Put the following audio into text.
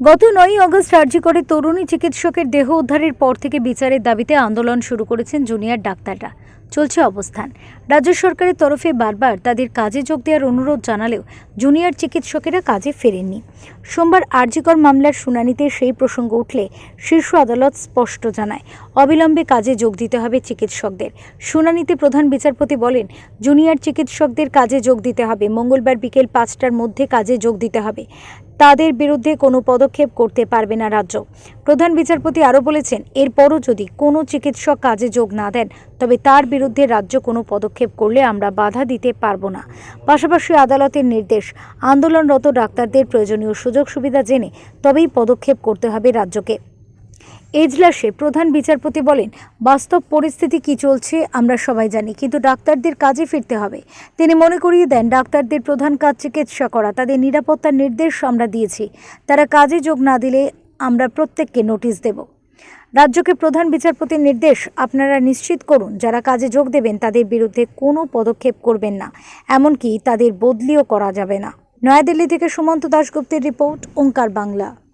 গত নয় আগস্ট করে তরুণী চিকিৎসকের দেহ উদ্ধারের পর থেকে বিচারের দাবিতে আন্দোলন শুরু করেছেন জুনিয়র ডাক্তাররা। চলছে অবস্থান। রাজ্য সরকারের তরফে বারবার তাদের কাজে যোগ দেওয়ার অনুরোধ জানালেও জুনিয়র চিকিৎসকেরা কাজে ফেরেননি। সোমবার আরজিকর মামলার শুনানিতে সেই প্রসঙ্গ উঠলে শীর্ষ আদালত স্পষ্ট জানায়, অবিলম্বে কাজে যোগ দিতে হবে চিকিৎসকদের। শুনানিতে প্রধান বিচারপতি বলেন, জুনিয়র চিকিৎসকদের কাজে যোগ দিতে হবে, মঙ্গলবার বিকেল পাঁচটার মধ্যে কাজে যোগ দিতে হবে। তাদের বিরুদ্ধে কোনো পদক্ষেপ করতে পারবে না রাজ্য। প্রধান বিচারপতি আরও বলেছেন, এরপরও যদি কোনো চিকিৎসক কাজে যোগ না দেন তবে তার বিরুদ্ধে রাজ্য কোনো পদক্ষেপ করলে আমরা বাধা দিতে পারব না। পাশাপাশি আদালতের নির্দেশ, আন্দোলনরত ডাক্তারদের প্রয়োজনীয় সুযোগ সুবিধা জেনে তবেই পদক্ষেপ করতে হবে রাজ্যকে। এজলাসে প্রধান বিচারপতি বলেন, বাস্তব পরিস্থিতি কি চলছে আমরা সবাই জানি, কিন্তু ডাক্তারদের কাজে ফিরতে হবে। তিনি মনে করিয়ে দেন, ডাক্তারদের প্রধান কাজ চিকিৎসা করা, তাদের নিরাপত্তার নির্দেশ আমরা দিয়েছি। তারা কাজে যোগ না দিলে আমরা প্রত্যেককে নোটিশ দেব। রাজ্যকে প্রধান বিচারপতির নির্দেশ আপনারা নিশ্চিত করুন, যারা কাজে যোগ দেবেন তাদের বিরুদ্ধে কোনো পদক্ষেপ করবেন না, এমনকি তাদের বদলিও করা যাবে না। নয়াদিল্লি থেকে সুমন্ত দাশগুপ্তের রিপোর্ট, ওঙ্কার বাংলা।